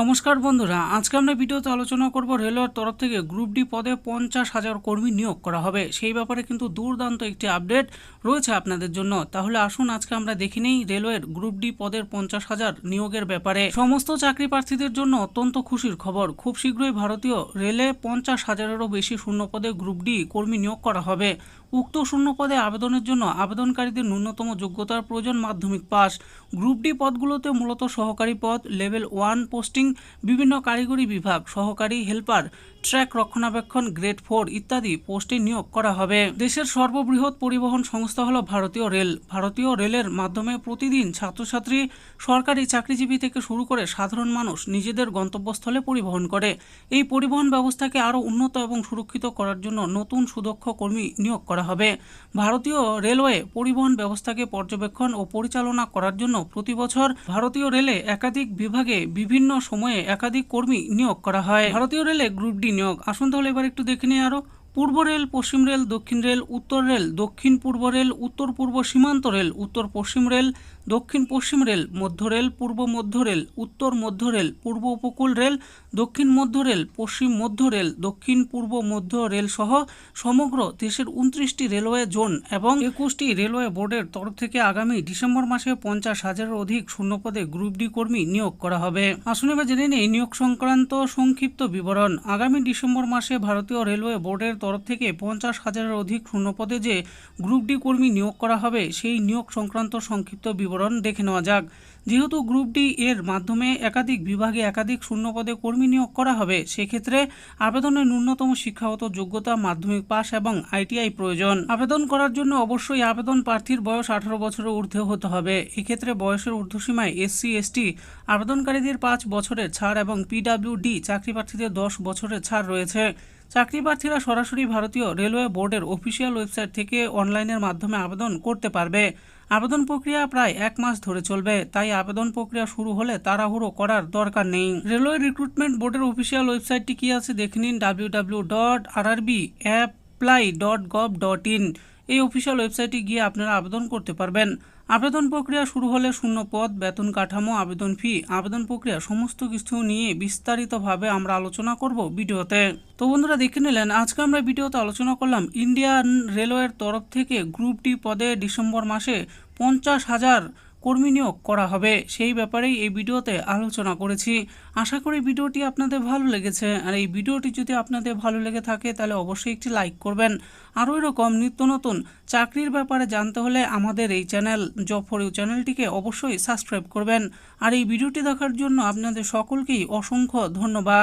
নমস্কার বন্ধুরা, আজকে আমরা ভিডিওতে আলোচনা করব রেলওয়ের তরফ থেকে গ্রুপ ডি পদে পঞ্চাশ হাজার কর্মী নিয়োগ করা হবে। সেই ব্যাপারে কিন্তু দুর্দান্ত একটি আপডেট রয়েছে আপনাদের জন্য। তাহলে আসুন, আজকে আমরা দেখে নিই রেলওয়ের গ্রুপ ডি পদের পঞ্চাশ হাজার নিয়োগের ব্যাপারে। সমস্ত চাকরি প্রার্থীদের জন্য অত্যন্ত খুশির খবর। খুব শীঘ্রই ভারতীয় রেলে পঞ্চাশ হাজারেরও বেশি শূন্য পদে গ্রুপ ডি কর্মী নিয়োগ করা হবে। উক্ত শূন্য পদে আবেদনের জন্য আবেদনকারীদের ন্যূনতম যোগ্যতার প্রয়োজন মাধ্যমিক পাস গ্রুপ ডি পদগুলোতে মূলত সহকারী পদ লেভেল ওয়ান পোস্টিং বিভিন্ন কারিগরি বিভাগ, সহকারী হেল্পার, ট্র্যাক রক্ষণাবেক্ষণ, গ্রেড ফোর ইত্যাদি পোস্টে নিয়োগ করা হবে। দেশের সর্ববৃহৎ পরিবহন সংস্থা হল ভারতীয় রেল। ভারতীয় রেলের মাধ্যমে প্রতিদিন ছাত্রছাত্রী সরকারি চাকরিজীবী থেকে শুরু করে সাধারণ মানুষ নিজেদের গন্তব্যস্থলে পরিবহন করে। এই পরিবহন ব্যবস্থাকে আরও উন্নত এবং সুরক্ষিত করার জন্য নতুন সুদক্ষ কর্মী নিয়োগ করা হবে। ভারতীয় রেলওয়ে পরিবহন ব্যবস্থাকে পর্যবেক্ষণ ও পরিচালনা করার জন্য প্রতি বছর ভারতীয় রেলে একাধিক বিভাগে বিভিন্ন সময়ে একাধিক কর্মী নিয়োগ করা হয়। ভারতীয় রেলে গ্রুপ ডি নিয়োগ। আসুন তাহলে এবার একটু দেখে নিই আরও পূর্ব রেল, পশ্চিম রেল, দক্ষিণ রেল, উত্তর রেল, দক্ষিণ পূর্ব রেল, উত্তর পূর্ব সীমান্ত রেল, উত্তর পশ্চিম রেল, দক্ষিণ পশ্চিম রেল, মধ্য রেল, পূর্ব মধ্য রেল, উত্তর মধ্য রেল, পূর্ব উপকূল রেল, দক্ষিণ মধ্য রেল, পশ্চিম মধ্য রেল, দক্ষিণ পূর্ব মধ্য রেল সহ সমগ্র দেশের উনত্রিশটি রেলওয়ে জোন এবং একুশটি রেলওয়ে বোর্ডের তরফ থেকে আগামী ডিসেম্বর মাসে পঞ্চাশ হাজারের অধিক শূন্যপদে গ্রুপ ডি কর্মী নিয়োগ করা হবে। আসুন এবার জেনে নেই নিয়োগ সংক্রান্ত সংক্ষিপ্ত বিবরণ। আগামী ডিসেম্বর মাসে ভারতীয় রেলওয়ে বোর্ডের তরফ থেকে পঞ্চাশ হাজারের অধিক শূন্যপদে যে গ্রুপ ডি কর্মী নিয়োগ করা হবে, সেই নিয়োগ সংক্রান্ত সংক্ষিপ্ত বিবরণ দেখে নেওয়া যাক। যেহেতু গ্রুপ ডি এর মাধ্যমে একাধিক বিভাগে একাধিক শূন্যপদে কর্মী নিয়োগ করা হবে, সেক্ষেত্রে আবেদনের ন্যূনতম শিক্ষাগত যোগ্যতা, মাধ্যমিক পাস এবং আইটিআই প্রয়োজন। আবেদন করার জন্য অবশ্যই আবেদন প্রার্থীর বয়স আঠারো বছরের ঊর্ধ্বে হতে হবে। এক্ষেত্রে বয়সের ঊর্ধ্বসীমায় এসসি, এসটি আবেদনকারীদের পাঁচ বছরের ছাড় এবং পিডাব্লিউডি চাকরি প্রার্থীদের দশ বছরের ছাড় রয়েছে। চাকরি প্রার্থীরা সরাসরি ভারতীয় রেলওয়ে বোর্ডের অফিসিয়াল ওয়েবসাইট থেকে অনলাইনের মাধ্যমে আবেদন করতে পারবে। আবেদন প্রক্রিয়া প্রায় এক মাস ধরে চলবে, তাই আবেদন প্রক্রিয়া শুরু হলে তাড়াহুড়ো করার দরকার নেই। রেলওয়ে রিক্রুটমেন্ট বোর্ডের অফিসিয়াল ওয়েবসাইটটি কী আছে দেখে নিন। W dot R RB apply dot gov dot in. এই অফিসিয়াল ওয়েবসাইটে গিয়ে আপনারা আবেদন করতে পারবেন। আবেদন প্রক্রিয়া শুরু হলে শূন্য পদ, বেতন কাঠামো, আবেদন ফি আবেদন প্রক্রিয়া সমস্ত কিছু নিয়ে বিস্তারিতভাবে আমরা আলোচনা করব ভিডিওতে। তো বন্ধুরা, দেখে নিলেন, আজকে আমরা ভিডিওতে আলোচনা করলাম ইন্ডিয়ান রেলওয়ের তরফ থেকে গ্রুপ ডি পদে ডিসেম্বর মাসে পঞ্চাশ হাজার কর্মী নিয়োগ করা হবে। সেই ব্যাপারেই এই ভিডিওতে আলোচনা করেছি। আশা করি ভিডিওটি আপনাদের ভালো লেগেছে। আর এই ভিডিওটি যদি আপনাদের ভালো লেগে থাকে, তাহলে অবশ্যই একটি লাইক করবেন। আরও এরকম নিত্য নতুন চাকরির ব্যাপারে জানতে হলে আমাদের এই চ্যানেল জব ফর ইউ চ্যানেলটিকে অবশ্যই সাবস্ক্রাইব করবেন। আর এই ভিডিওটি দেখার জন্য আপনাদের সকলকেই অসংখ্য ধন্যবাদ।